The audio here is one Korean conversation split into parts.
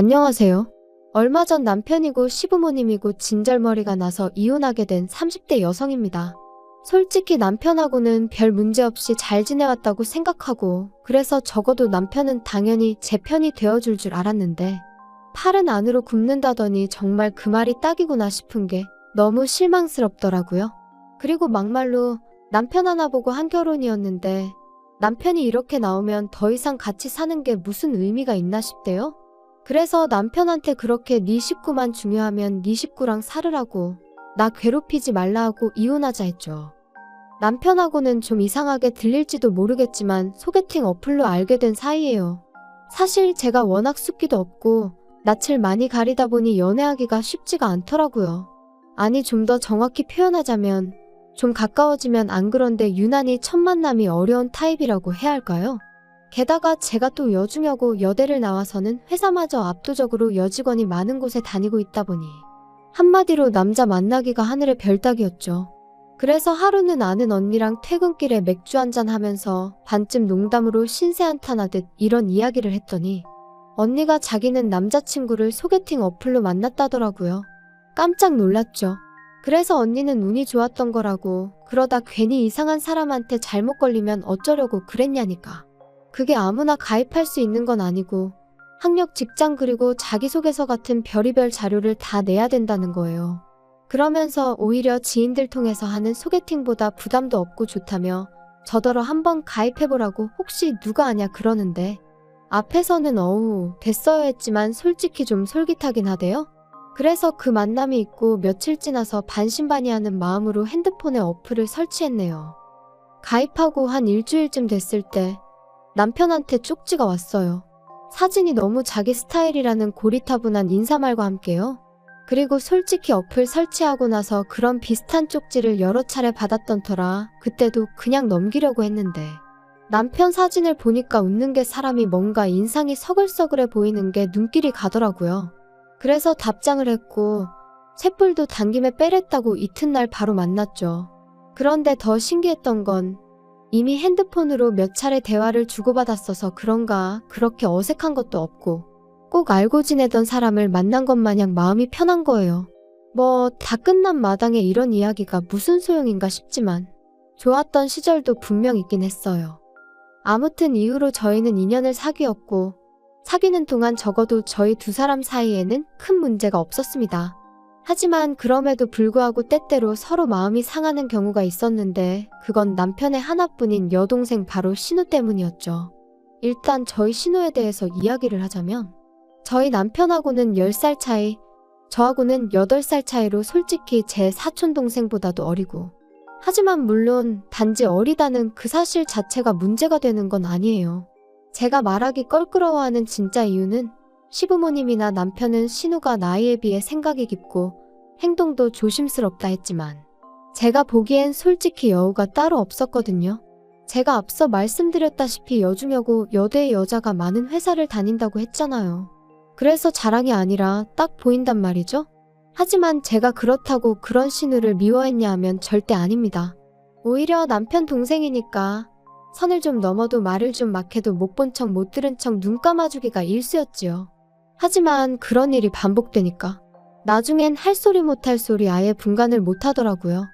안녕하세요. 얼마 전 남편이고 시부모님이고 진절머리가 나서 이혼하게 된 30대 여성입니다. 솔직히 남편하고는 별 문제 없이 잘 지내왔다고 생각하고 그래서 적어도 남편은 당연히 제 편이 되어줄 줄 알았는데 팔은 안으로 굽는다더니 정말 그 말이 딱이구나 싶은 게 너무 실망스럽더라고요. 그리고 막말로 남편 하나 보고 한 결혼이었는데 남편이 이렇게 나오면 더 이상 같이 사는 게 무슨 의미가 있나 싶대요. 그래서 남편한테 그렇게 네 식구만 중요하면 네 식구랑 살으라고 나 괴롭히지 말라 하고 이혼하자 했죠. 남편하고는 좀 이상하게 들릴지도 모르겠지만 소개팅 어플로 알게 된 사이예요. 사실 제가 워낙 숫기도 없고 낯을 많이 가리다 보니 연애하기가 쉽지가 않더라고요. 아니 좀 더 정확히 표현하자면 좀 가까워지면 안 그런데 유난히 첫 만남이 어려운 타입이라고 해야 할까요? 게다가 제가 또 여중여고 여대를 나와서는 회사마저 압도적으로 여직원이 많은 곳에 다니고 있다 보니 한마디로 남자 만나기가 하늘의 별 따기였죠. 그래서 하루는 아는 언니랑 퇴근길에 맥주 한잔 하면서 반쯤 농담으로 신세 한탄하듯 이런 이야기를 했더니 언니가 자기는 남자친구를 소개팅 어플로 만났다더라고요. 깜짝 놀랐죠. 그래서 언니는 운이 좋았던 거라고 그러다 괜히 이상한 사람한테 잘못 걸리면 어쩌려고 그랬냐니까. 그게 아무나 가입할 수 있는 건 아니고 학력 직장 그리고 자기소개서 같은 별의별 자료를 다 내야 된다는 거예요. 그러면서 오히려 지인들 통해서 하는 소개팅보다 부담도 없고 좋다며 저더러 한번 가입해보라고 혹시 누가 아냐 그러는데 앞에서는 어우 됐어요 했지만 솔직히 좀 솔깃하긴 하대요. 그래서 그 만남이 있고 며칠 지나서 반신반의하는 마음으로 핸드폰에 어플을 설치했네요. 가입하고 한 일주일쯤 됐을 때 남편한테 쪽지가 왔어요. 사진이 너무 자기 스타일이라는 고리타분한 인사말과 함께요. 그리고 솔직히 어플 설치하고 나서 그런 비슷한 쪽지를 여러 차례 받았던 터라 그때도 그냥 넘기려고 했는데 남편 사진을 보니까 웃는 게 사람이 뭔가 인상이 서글서글해 보이는 게 눈길이 가더라고요. 그래서 답장을 했고 쇳불도 당김에 빼랬다고 이튿날 바로 만났죠. 그런데 더 신기했던 건 이미 핸드폰으로 몇 차례 대화를 주고받았어서 그런가 그렇게 어색한 것도 없고 꼭 알고 지내던 사람을 만난 것 마냥 마음이 편한 거예요. 뭐 다 끝난 마당에 이런 이야기가 무슨 소용인가 싶지만 좋았던 시절도 분명 있긴 했어요. 아무튼 이후로 저희는 인연을 사귀었고 사귀는 동안 적어도 저희 두 사람 사이에는 큰 문제가 없었습니다. 하지만 그럼에도 불구하고 때때로 서로 마음이 상하는 경우가 있었는데 그건 남편의 하나뿐인 여동생 바로 신우 때문이었죠. 일단 저희 신우에 대해서 이야기를 하자면 저희 남편하고는 10살 차이, 저하고는 8살 차이로 솔직히 제 사촌 동생보다도 어리고 하지만 물론 단지 어리다는 그 사실 자체가 문제가 되는 건 아니에요. 제가 말하기 껄끄러워하는 진짜 이유는 시부모님이나 남편은 신우가 나이에 비해 생각이 깊고 행동도 조심스럽다 했지만 제가 보기엔 솔직히 여우가 따로 없었거든요. 제가 앞서 말씀드렸다시피 여중여고 여대의 여자가 많은 회사를 다닌다고 했잖아요. 그래서 자랑이 아니라 딱 보인단 말이죠. 하지만 제가 그렇다고 그런 신우를 미워했냐 하면 절대 아닙니다. 오히려 남편 동생이니까 선을 좀 넘어도 말을 좀 막해도 못 본 척 못 들은 척 눈 감아주기가 일쑤였지요. 하지만 그런 일이 반복되니까 나중엔 할 소리 못 할 소리 아예 분간을 못 하더라고요.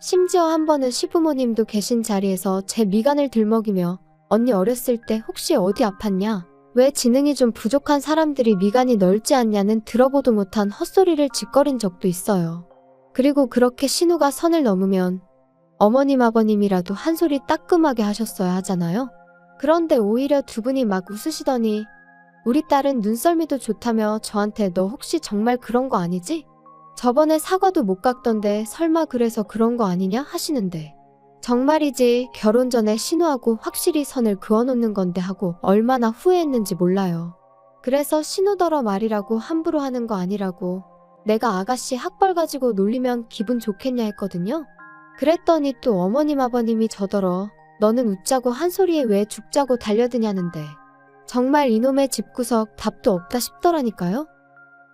심지어 한 번은 시부모님도 계신 자리에서 제 미간을 들먹이며 언니 어렸을 때 혹시 어디 아팠냐? 왜 지능이 좀 부족한 사람들이 미간이 넓지 않냐는 들어보도 못한 헛소리를 짓거린 적도 있어요. 그리고 그렇게 신우가 선을 넘으면 어머님 아버님이라도 한 소리 따끔하게 하셨어야 하잖아요. 그런데 오히려 두 분이 막 웃으시더니 우리 딸은 눈썰미도 좋다며 저한테 너 혹시 정말 그런 거 아니지? 저번에 사과도 못 깎던데 설마 그래서 그런 거 아니냐 하시는데 정말이지 결혼 전에 신우하고 확실히 선을 그어놓는 건데 하고 얼마나 후회했는지 몰라요. 그래서 신우더러 말이라고 함부로 하는 거 아니라고 내가 아가씨 학벌 가지고 놀리면 기분 좋겠냐 했거든요. 그랬더니 또 어머님 아버님이 저더러 너는 웃자고 한 소리에 왜 죽자고 달려드냐는데 정말 이놈의 집구석 답도 없다 싶더라니까요.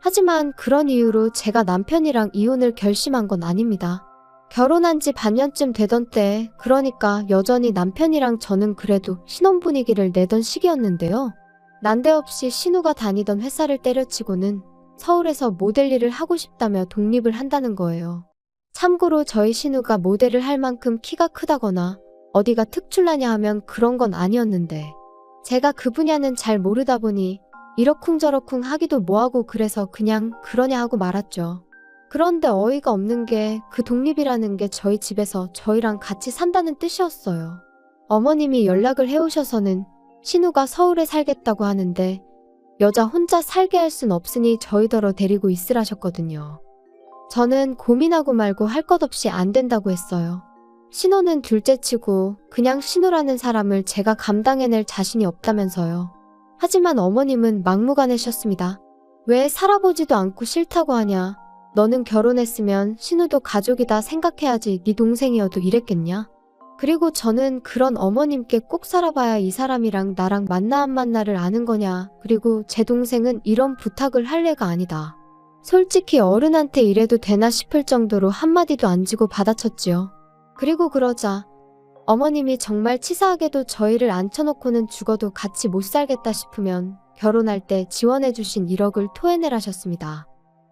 하지만 그런 이유로 제가 남편이랑 이혼을 결심한 건 아닙니다. 결혼한 지 반년쯤 되던 때, 그러니까 여전히 남편이랑 저는 그래도 신혼 분위기를 내던 시기였는데요. 난데없이 신우가 다니던 회사를 때려치고는 서울에서 모델 일을 하고 싶다며 독립을 한다는 거예요. 참고로 저희 신우가 모델을 할 만큼 키가 크다거나 어디가 특출나냐 하면 그런 건 아니었는데 제가 그 분야는 잘 모르다 보니 이러쿵저러쿵 하기도 뭐하고 그래서 그냥 그러냐 하고 말았죠. 그런데 어이가 없는 게 그 독립이라는 게 저희 집에서 저희랑 같이 산다는 뜻이었어요. 어머님이 연락을 해오셔서는 신우가 서울에 살겠다고 하는데 여자 혼자 살게 할 순 없으니 저희더러 데리고 있으라셨거든요. 저는 고민하고 말고 할 것 없이 안 된다고 했어요. 신호는 둘째치고 그냥 신우라는 사람을 제가 감당해낼 자신이 없다면서요. 하지만 어머님은 막무가내셨습니다. 왜 살아보지도 않고 싫다고 하냐? 너는 결혼했으면 신우도 가족이다 생각해야지 네 동생이어도 이랬겠냐? 그리고 저는 그런 어머님께 꼭 살아봐야 이 사람이랑 나랑 만나 안 만나를 아는 거냐. 그리고 제 동생은 이런 부탁을 할 애가 아니다. 솔직히 어른한테 이래도 되나 싶을 정도로 한마디도 안 지고 받아쳤지요. 그리고 그러자 어머님이 정말 치사하게도 저희를 앉혀놓고는 죽어도 같이 못 살겠다 싶으면 결혼할 때 지원해주신 1억을 토해내라셨습니다.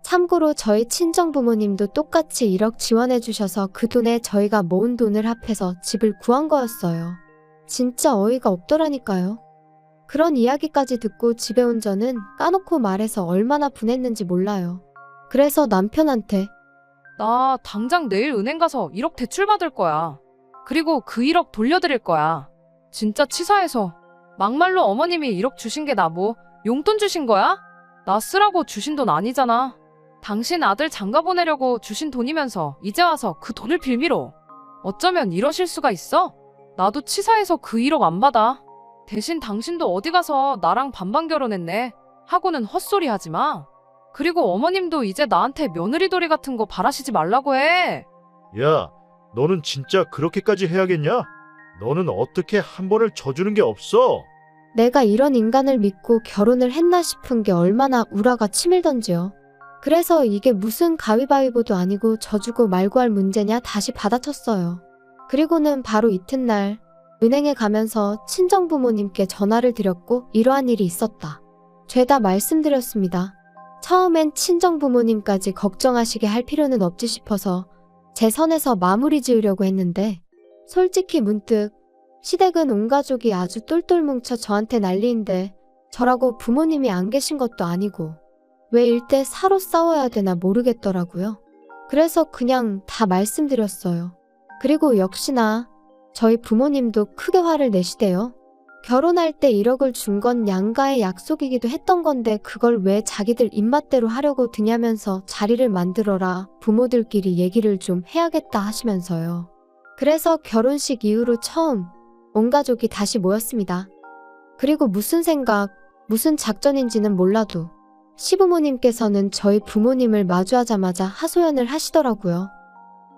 참고로 저희 친정 부모님도 똑같이 1억 지원해주셔서 그 돈에 저희가 모은 돈을 합해서 집을 구한 거였어요. 진짜 어이가 없더라니까요. 그런 이야기까지 듣고 집에 온 저는 까놓고 말해서 얼마나 분했는지 몰라요. 그래서 남편한테 나 당장 내일 은행 가서 1억 대출 받을 거야. 그리고 그 1억 돌려드릴 거야. 진짜 치사해서. 막말로 어머님이 1억 주신 게 나 뭐 용돈 주신 거야? 나 쓰라고 주신 돈 아니잖아. 당신 아들 장가 보내려고 주신 돈이면서 이제 와서 그 돈을 빌미로. 어쩌면 이러실 수가 있어? 나도 치사해서 그 1억 안 받아. 대신 당신도 어디 가서 나랑 반반 결혼했네. 하고는 헛소리 하지 마. 그리고 어머님도 이제 나한테 며느리돌이 같은 거 바라시지 말라고 해. 야, 너는 진짜 그렇게까지 해야겠냐? 너는 어떻게 한 번을 져주는 게 없어? 내가 이런 인간을 믿고 결혼을 했나 싶은 게 얼마나 우라가 치밀던지요. 그래서 이게 무슨 가위바위보도 아니고 져주고 말고 할 문제냐 다시 받아쳤어요. 그리고는 바로 이튿날 은행에 가면서 친정 부모님께 전화를 드렸고 이러한 일이 있었다. 죄다 말씀드렸습니다. 처음엔 친정 부모님까지 걱정하시게 할 필요는 없지 싶어서 제 선에서 마무리 지으려고 했는데 솔직히 문득 시댁은 온 가족이 아주 똘똘 뭉쳐 저한테 난리인데 저라고 부모님이 안 계신 것도 아니고 왜 일대 사로 싸워야 되나 모르겠더라고요. 그래서 그냥 다 말씀드렸어요. 그리고 역시나 저희 부모님도 크게 화를 내시대요. 결혼할 때 1억을 준 건 양가의 약속이기도 했던 건데 그걸 왜 자기들 입맛대로 하려고 드냐면서 자리를 만들어라 부모들끼리 얘기를 좀 해야겠다 하시면서요. 그래서 결혼식 이후로 처음 온 가족이 다시 모였습니다. 그리고 무슨 생각, 무슨 작전인지는 몰라도 시부모님께서는 저희 부모님을 마주하자마자 하소연을 하시더라고요.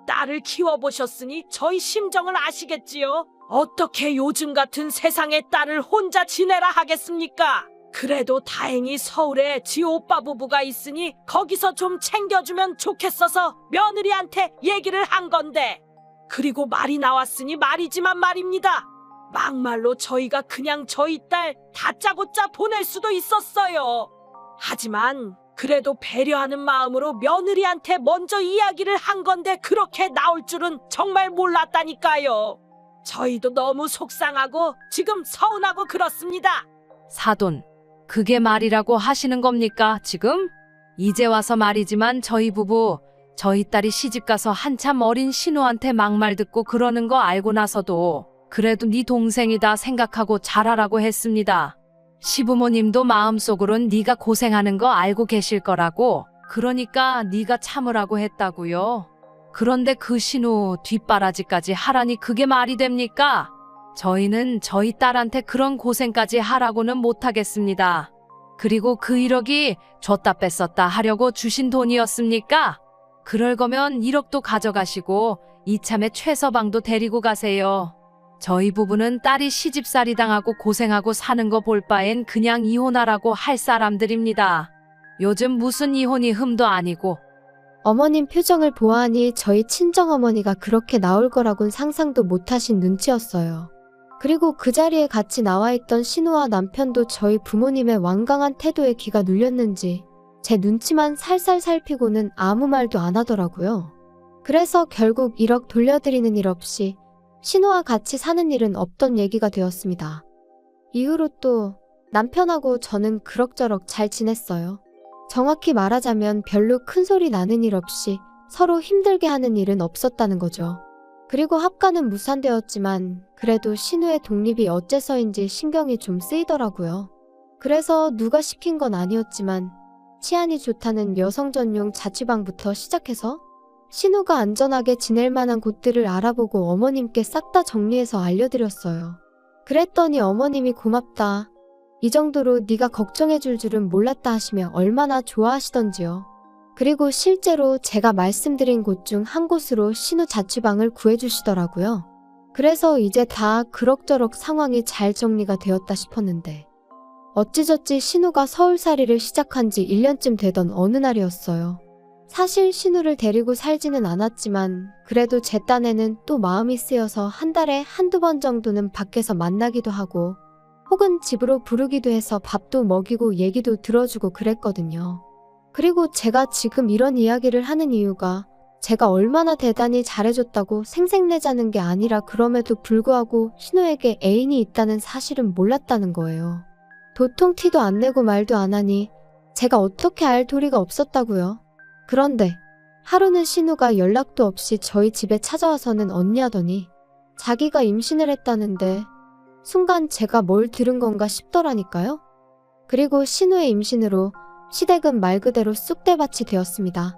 딸을 키워보셨으니 저희 심정을 아시겠지요? 어떻게 요즘 같은 세상에 딸을 혼자 지내라 하겠습니까? 그래도 다행히 서울에 지 오빠 부부가 있으니 거기서 좀 챙겨주면 좋겠어서 며느리한테 얘기를 한 건데. 그리고 말이 나왔으니 말이지만 말입니다. 막말로 저희가 그냥 저희 딸 다짜고짜 보낼 수도 있었어요. 하지만 그래도 배려하는 마음으로 며느리한테 먼저 이야기를 한 건데 그렇게 나올 줄은 정말 몰랐다니까요. 저희도 너무 속상하고 지금 서운하고 그렇습니다. 사돈, 그게 말이라고 하시는 겁니까, 지금? 이제 와서 말이지만 저희 부부, 저희 딸이 시집가서 한참 어린 신우한테 막말 듣고 그러는 거 알고 나서도 그래도 네 동생이다 생각하고 잘하라고 했습니다. 시부모님도 마음속으론 네가 고생하는 거 알고 계실 거라고 그러니까 네가 참으라고 했다고요. 그런데 그 신우 뒷바라지까지 하라니 그게 말이 됩니까? 저희는 저희 딸한테 그런 고생까지 하라고는 못하겠습니다. 그리고 그 1억이 줬다 뺐었다 하려고 주신 돈이었습니까? 그럴 거면 1억도 가져가시고 이참에 최서방도 데리고 가세요. 저희 부부는 딸이 시집살이 당하고 고생하고 사는 거 볼 바엔 그냥 이혼하라고 할 사람들입니다. 요즘 무슨 이혼이 흠도 아니고 어머님 표정을 보아하니 저희 친정어머니가 그렇게 나올 거라곤 상상도 못하신 눈치였어요. 그리고 그 자리에 같이 나와 있던 신우와 남편도 저희 부모님의 완강한 태도에 귀가 눌렸는지 제 눈치만 살살 살피고는 아무 말도 안 하더라고요. 그래서 결국 1억 돌려드리는 일 없이 신우와 같이 사는 일은 없던 얘기가 되었습니다. 이후로 또 남편하고 저는 그럭저럭 잘 지냈어요. 정확히 말하자면 별로 큰 소리 나는 일 없이 서로 힘들게 하는 일은 없었다는 거죠. 그리고 합가는 무산되었지만 그래도 신우의 독립이 어째서인지 신경이 좀 쓰이더라고요. 그래서 누가 시킨 건 아니었지만 치안이 좋다는 여성 전용 자취방부터 시작해서 신우가 안전하게 지낼 만한 곳들을 알아보고 어머님께 싹 다 정리해서 알려드렸어요. 그랬더니 어머님이 고맙다. 이 정도로 네가 걱정해 줄 줄은 몰랐다 하시며 얼마나 좋아하시던지요. 그리고 실제로 제가 말씀드린 곳 중 한 곳으로 신우 자취방을 구해주시더라고요. 그래서 이제 다 그럭저럭 상황이 잘 정리가 되었다 싶었는데 어찌저찌 신우가 서울살이를 시작한 지 1년쯤 되던 어느 날이었어요. 사실 신우를 데리고 살지는 않았지만 그래도 제 딴에는 또 마음이 쓰여서 한 달에 한두 번 정도는 밖에서 만나기도 하고 혹은 집으로 부르기도 해서 밥도 먹이고 얘기도 들어주고 그랬거든요. 그리고 제가 지금 이런 이야기를 하는 이유가 제가 얼마나 대단히 잘해줬다고 생색내자는 게 아니라 그럼에도 불구하고 신우에게 애인이 있다는 사실은 몰랐다는 거예요. 도통 티도 안 내고 말도 안 하니 제가 어떻게 알 도리가 없었다고요. 그런데 하루는 신우가 연락도 없이 저희 집에 찾아와서는 언니 하더니 자기가 임신을 했다는데 순간 제가 뭘 들은 건가 싶더라니까요. 그리고 신우의 임신으로 시댁은 말 그대로 쑥대밭이 되었습니다.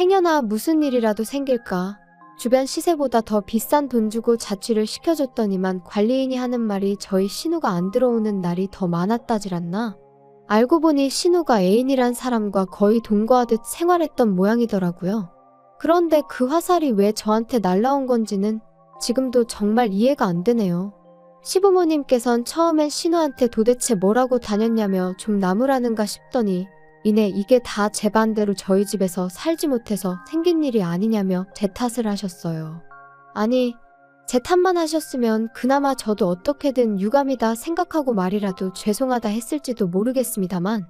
행여나 무슨 일이라도 생길까 주변 시세보다 더 비싼 돈 주고 자취를 시켜줬더니만 관리인이 하는 말이 저희 신우가 안 들어오는 날이 더 많았다질 않나? 알고 보니 신우가 애인이란 사람과 거의 동거하듯 생활했던 모양이더라고요. 그런데 그 화살이 왜 저한테 날라온 건지는 지금도 정말 이해가 안 되네요. 시부모님께선 처음엔 신우한테 도대체 뭐라고 다녔냐며 좀 나무라는가 싶더니 이내 이게 다 제 반대로 저희 집에서 살지 못해서 생긴 일이 아니냐며 제 탓을 하셨어요. 아니, 제 탓만 하셨으면 그나마 저도 어떻게든 유감이다 생각하고 말이라도 죄송하다 했을지도 모르겠습니다만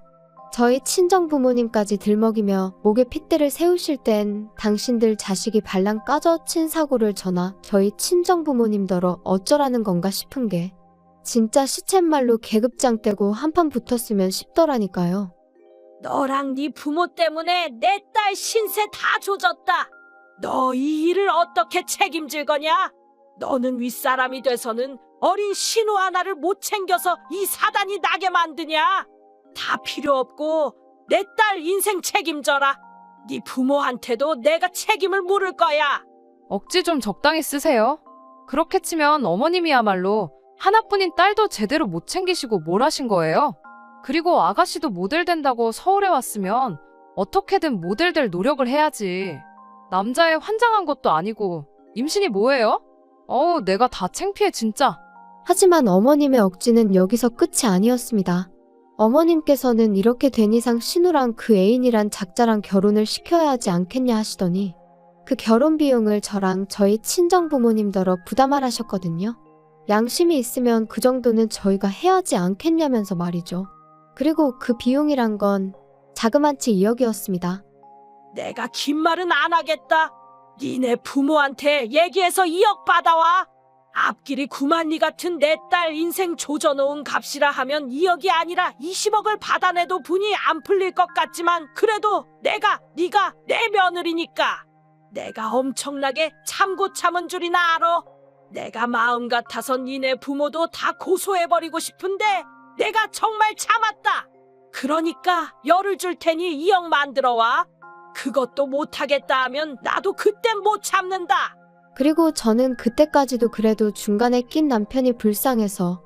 저희 친정 부모님까지 들먹이며 목에 핏대를 세우실 땐 당신들 자식이 발랑 까져 친 사고를 전하 저희 친정 부모님더러 어쩌라는 건가 싶은 게 진짜 시쳇말로 계급장 떼고 한판 붙었으면 싶더라니까요. 너랑 네 부모 때문에 내 딸 신세 다 조졌다. 너 이 일을 어떻게 책임질 거냐? 너는 윗사람이 돼서는 어린 신우 하나를 못 챙겨서 이 사단이 나게 만드냐? 다 필요 없고 내 딸 인생 책임져라. 네 부모한테도 내가 책임을 물을 거야. 억지 좀 적당히 쓰세요. 그렇게 치면 어머님이야말로 하나뿐인 딸도 제대로 못 챙기시고 뭘 하신 거예요? 그리고 아가씨도 모델 된다고 서울에 왔으면 어떻게든 모델 될 노력을 해야지. 남자애 환장한 것도 아니고 임신이 뭐예요? 어우, 내가 다 창피해 진짜. 하지만 어머님의 억지는 여기서 끝이 아니었습니다. 어머님께서는 이렇게 된 이상 신우랑 그 애인이란 작자랑 결혼을 시켜야 하지 않겠냐 하시더니 그 결혼 비용을 저랑 저희 친정 부모님더러 부담을 하셨거든요. 양심이 있으면 그 정도는 저희가 해야 하지 않겠냐면서 말이죠. 그리고 그 비용이란 건 자그마치 2억이었습니다. 내가 긴 말은 안 하겠다. 니네 부모한테 얘기해서 2억 받아와. 앞길이 구만리 같은 내 딸 인생 조져놓은 값이라 하면 2억이 아니라 20억을 받아내도 분이 안 풀릴 것 같지만 그래도 내가 네가 내 며느리니까 내가 엄청나게 참고 참은 줄이나 알아. 내가 마음 같아서 니네 부모도 다 고소해버리고 싶은데 내가 정말 참았다. 그러니까 열을 줄 테니 2억 만들어 와. 그것도 못하겠다 하면 나도 그땐 못 참는다. 그리고 저는 그때까지도 그래도 중간에 낀 남편이 불쌍해서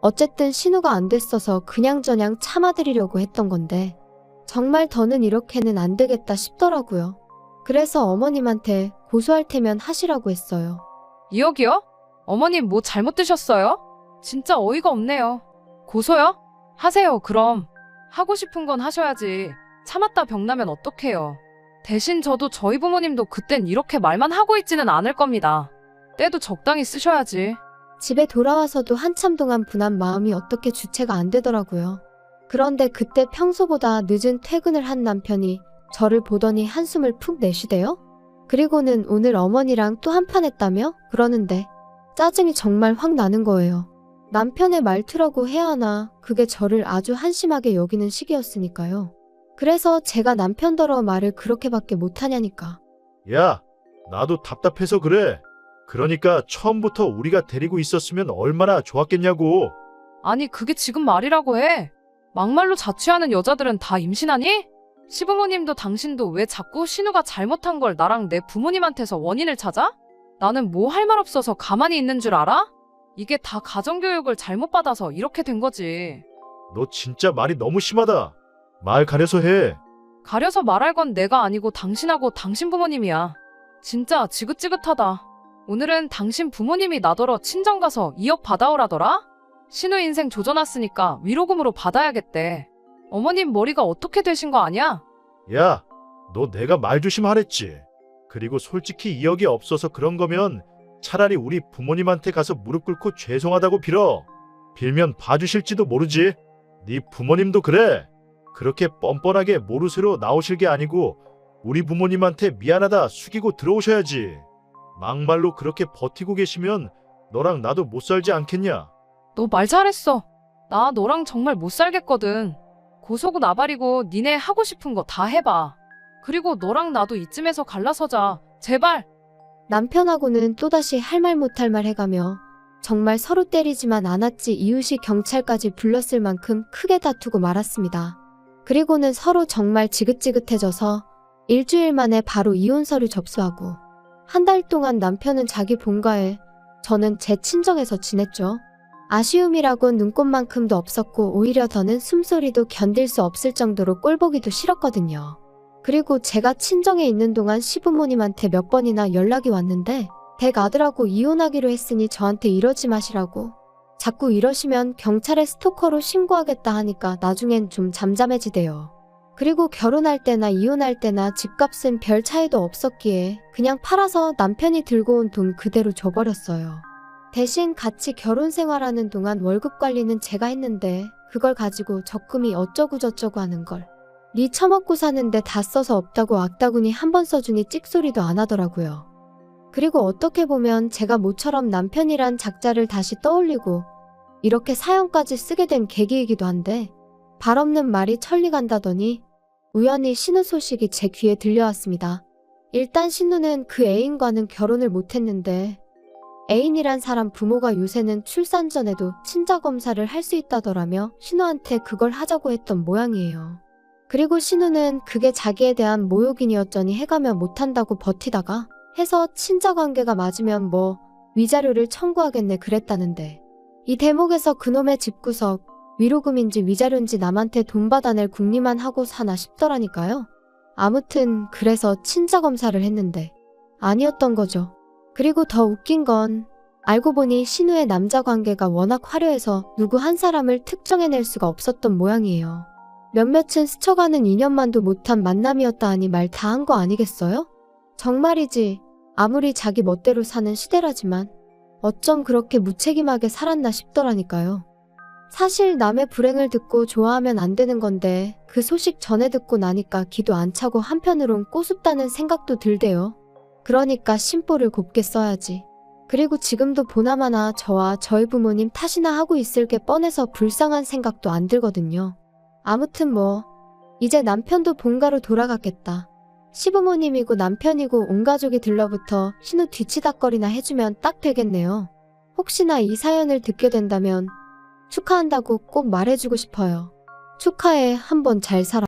어쨌든 신우가 안 됐어서 그냥저냥 참아드리려고 했던 건데 정말 더는 이렇게는 안 되겠다 싶더라고요. 그래서 어머님한테 고소할 테면 하시라고 했어요. 2억이요? 어머님 뭐 잘못 드셨어요? 진짜 어이가 없네요. 고소요? 하세요, 그럼. 하고 싶은 건 하셔야지. 참았다 병나면 어떡해요. 대신 저도 저희 부모님도 그땐 이렇게 말만 하고 있지는 않을 겁니다. 때도 적당히 쓰셔야지. 집에 돌아와서도 한참 동안 분한 마음이 어떻게 주체가 안 되더라고요. 그런데 그때 평소보다 늦은 퇴근을 한 남편이 저를 보더니 한숨을 푹 내쉬대요. 그리고는 오늘 어머니랑 또 한판 했다며? 그러는데 짜증이 정말 확 나는 거예요. 남편의 말투라고 해야 하나 그게 저를 아주 한심하게 여기는 시기였으니까요. 그래서 제가 남편더러 말을 그렇게밖에 못하냐니까. 야, 나도 답답해서 그래. 그러니까 처음부터 우리가 데리고 있었으면 얼마나 좋았겠냐고. 아니, 그게 지금 말이라고 해. 막말로 자취하는 여자들은 다 임신하니? 시부모님도 당신도 왜 자꾸 신우가 잘못한 걸 나랑 내 부모님한테서 원인을 찾아? 나는 뭐 할 말 없어서 가만히 있는 줄 알아? 이게 다 가정교육을 잘못 받아서 이렇게 된 거지. 너 진짜 말이 너무 심하다. 말 가려서 해. 가려서 말할 건 내가 아니고 당신하고 당신 부모님이야. 진짜 지긋지긋하다. 오늘은 당신 부모님이 나더러 친정 가서 2억 받아오라더라? 신우 인생 조져놨으니까 위로금으로 받아야겠대. 어머님 머리가 어떻게 되신 거 아니야? 야, 너 내가 말 조심하랬지. 그리고 솔직히 2억이 없어서 그런 거면 차라리 우리 부모님한테 가서 무릎 꿇고 죄송하다고 빌어. 빌면 봐주실지도 모르지. 네 부모님도 그래. 그렇게 뻔뻔하게 모르쇠로 나오실 게 아니고 우리 부모님한테 미안하다 숙이고 들어오셔야지. 막말로 그렇게 버티고 계시면 너랑 나도 못 살지 않겠냐? 너 말 잘했어. 나 너랑 정말 못 살겠거든. 고소고 나발이고 니네 하고 싶은 거 다 해봐. 그리고 너랑 나도 이쯤에서 갈라서자. 제발. 남편하고는 또다시 할 말 못할 말 해가며 정말 서로 때리지만 않았지 이웃이 경찰까지 불렀을 만큼 크게 다투고 말았습니다. 그리고는 서로 정말 지긋지긋해져서 일주일 만에 바로 이혼 서류 접수하고 한 달 동안 남편은 자기 본가에 저는 제 친정에서 지냈죠. 아쉬움이라고 눈꽃만큼도 없었고 오히려 더는 숨소리도 견딜 수 없을 정도로 꼴보기도 싫었거든요. 그리고 제가 친정에 있는 동안 시부모님한테 몇 번이나 연락이 왔는데 댁 아들하고 이혼하기로 했으니 저한테 이러지 마시라고 자꾸 이러시면 경찰에 스토커로 신고하겠다 하니까 나중엔 좀 잠잠해지대요. 그리고 결혼할 때나 이혼할 때나 집값은 별 차이도 없었기에 그냥 팔아서 남편이 들고 온 돈 그대로 줘버렸어요. 대신 같이 결혼 생활하는 동안 월급 관리는 제가 했는데 그걸 가지고 적금이 어쩌고저쩌고 하는 걸. 니 처먹고 사는데 다 써서 없다고 악다구니 한 번 써주니 찍소리도 안 하더라고요. 그리고 어떻게 보면 제가 모처럼 남편이란 작자를 다시 떠올리고 이렇게 사연까지 쓰게 된 계기이기도 한데 발 없는 말이 천리 간다더니 우연히 신우 소식이 제 귀에 들려왔습니다. 일단 신우는 그 애인과는 결혼을 못했는데 애인이란 사람 부모가 요새는 출산 전에도 친자 검사를 할 수 있다더라며 신우한테 그걸 하자고 했던 모양이에요. 그리고 신우는 그게 자기에 대한 모욕인이었더니 해가며 못한다고 버티다가 해서 친자 관계가 맞으면 뭐 위자료를 청구하겠네 그랬다는데 이 대목에서 그놈의 집구석 위로금인지 위자료인지 남한테 돈 받아낼 궁리만 하고 사나 싶더라니까요. 아무튼 그래서 친자 검사를 했는데 아니었던 거죠. 그리고 더 웃긴 건 알고 보니 신우의 남자 관계가 워낙 화려해서 누구 한 사람을 특정해낼 수가 없었던 모양이에요. 몇몇은 스쳐가는 인연만도 못한 만남이었다 하니 말 다 한 거 아니겠어요? 정말이지 아무리 자기 멋대로 사는 시대라지만 어쩜 그렇게 무책임하게 살았나 싶더라니까요. 사실 남의 불행을 듣고 좋아하면 안 되는 건데 그 소식 전해 듣고 나니까 기도 안 차고 한편으론 꼬숩다는 생각도 들대요. 그러니까 심보를 곱게 써야지. 그리고 지금도 보나마나 저와 저희 부모님 탓이나 하고 있을 게 뻔해서 불쌍한 생각도 안 들거든요. 아무튼 뭐 이제 남편도 본가로 돌아갔겠다. 시부모님이고 남편이고 온 가족이 들러붙어 신우 뒤치다거리나 해주면 딱 되겠네요. 혹시나 이 사연을 듣게 된다면 축하한다고 꼭 말해주고 싶어요. 축하해, 한번 잘 살아.